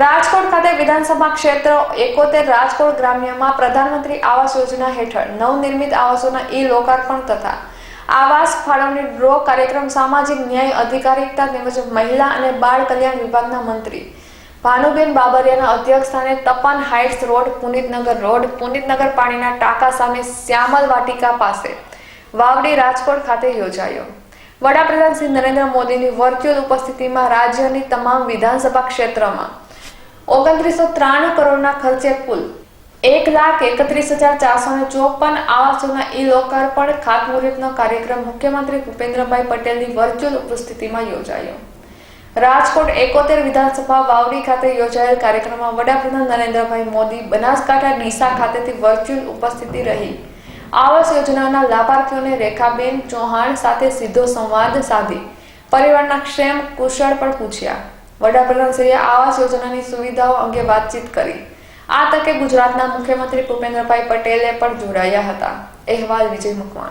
રાજકોટ ખાતે વિધાનસભા ક્ષેત્ર એકોતેર રાજકોટ ગ્રામ્યમાં પ્રધાનમંત્રી આવાસ યોજના હેઠળ નવનિર્મિત આવાસોના ઈ લોકાર્પણ તથા આવાસ ફાળવણી ડ્રો કાર્યક્રમ સામાજિક ન્યાય અધિકારિતા તેમજ મહિલા અને બાળ કલ્યાણ વિભાગના મંત્રી. ભાનુબેન બાબરિયાના અધ્યક્ષસ્થાને Tapan heights road, Punitnagar road, Punitnagar પાણીના ટાંકા સામે શ્યામલ વાટિકા પાસે વાવડી રાજકોટ ખાતે યોજાયો. વડાપ્રધાન શ્રી નરેન્દ્ર મોદીની વર્ચ્યુઅલ ઉપસ્થિતિમાં રાજ્યની તમામ વિધાનસભા ક્ષેત્રમાં ઓગણત્રીસો ત્રાણું કરોડના ખર્ચે કુલ એક લાખ એકત્રીસ હજાર ચારસો ને ચોપન આવાસોના ઈ લોકાર્પણ ખાતમુહૂર્તનો કાર્યક્રમ મુખ્યમંત્રી ભૂપેન્દ્રભાઈ પટેલની વર્ચ્યુઅલ ઉપસ્થિતિમાં યોજાયો. રાજકોટ એકોતેર વિધાનસભા વાવડી ખાતે યોજાયેલ કાર્યક્રમમાં વડાપ્રધાન નરેન્દ્રભાઈ મોદી બનાસકાંઠા ડીસા ખાતેથી વર્ચ્યુઅલ ઉપસ્થિતિ રહી. આવાસ યોજનાના લાભાર્થીઓને રેખાબેન ચૌહાણ સાથે સીધો સંવાદ સાધી. પરિવારના ક્ષેમ કુશળ પણ પૂછ્યા. વડાપ્રધાનશ્રીએ આવાસ યોજનાની સુવિધાઓ અંગે વાતચીત કરી. આ તકે ગુજરાતના મુખ્યમંત્રી ભૂપેન્દ્રભાઈ પટેલે પણ જોડાયા હતા. અહેવાલ વિજય મકવાણા